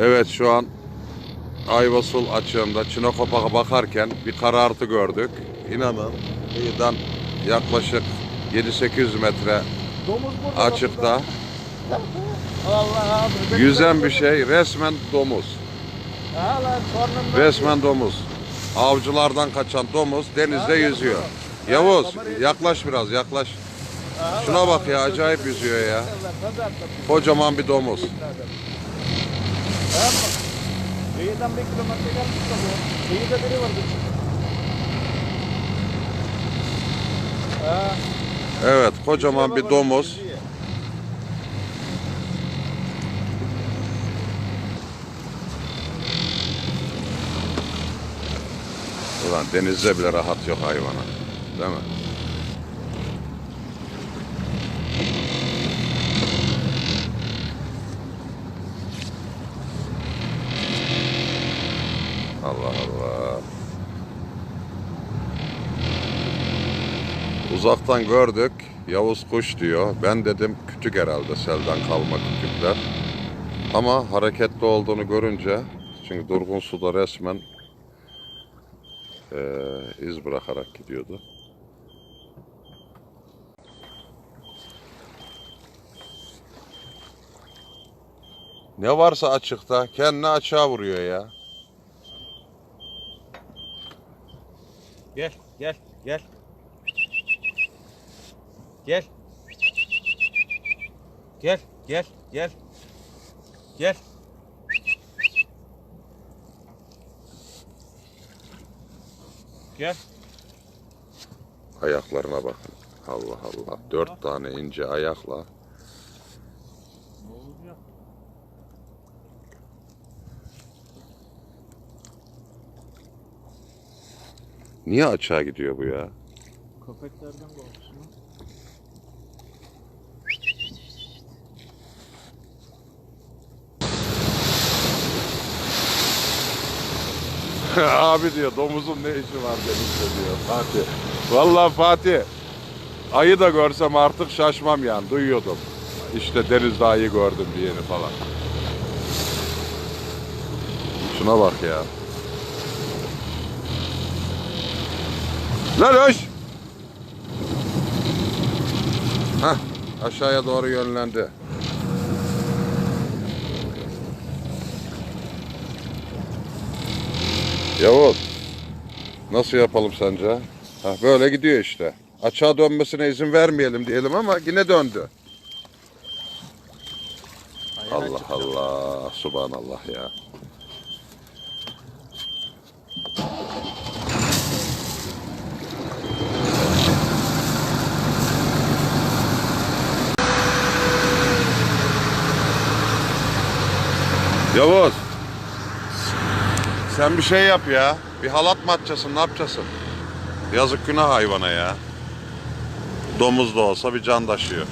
Evet şu an Ayvasul açığında Çinokopak'a bakarken bir karartı gördük. İnanın kıyıdan yaklaşık 7-800 metre açıkta yüzen bir şey resmen domuz. Resmen domuz. Avcılardan kaçan domuz denizde yüzüyor. Yavuz yaklaş biraz yaklaş. Şuna bak ya acayip yüzüyor ya. Kocaman bir domuz. Kıyıdan bir kilometre gelmiş de bu. Kıyıda biri var. Ha. Evet kocaman bir domuz. Ulan denizde bile rahat yok hayvana. Değil mi? Allah Allah. Uzaktan gördük. Yavuz kuş diyor. Ben dedim kütük herhalde selden kalma kütükler. Ama hareketli olduğunu görünce çünkü durgun suda resmen eee, iz bırakarak gidiyordu. Ne varsa açıkta kendini açığa vuruyor ya. Gel gel gel. Gel. Gel gel gel. Gel. Gel. Ayaklarına bakın. Allah Allah. Dört tane ince ayakla. Ne oluyor? Niye açığa gidiyor bu ya? Köpeklerden korksun. Abi diyor domuzun ne işi var denizde diyor Fatih. Vallahi Fatih ayı da görsem artık şaşmam yani duyuyordum. İşte denizde ayı gördüm diyeni falan. Şuna bak ya. Lan hoş. Hah aşağıya doğru yönlendi. Yavuz. Nasıl yapalım sence? Ha, böyle gidiyor işte. Açığa dönmesine izin vermeyelim diyelim ama yine döndü. Allah Allah. Subhanallah ya. Yavuz. Sen bir şey yap ya. Bir halat mı atacaksın, ne yapacaksın? Yazık günah hayvana ya. Domuz da olsa bir can taşıyor.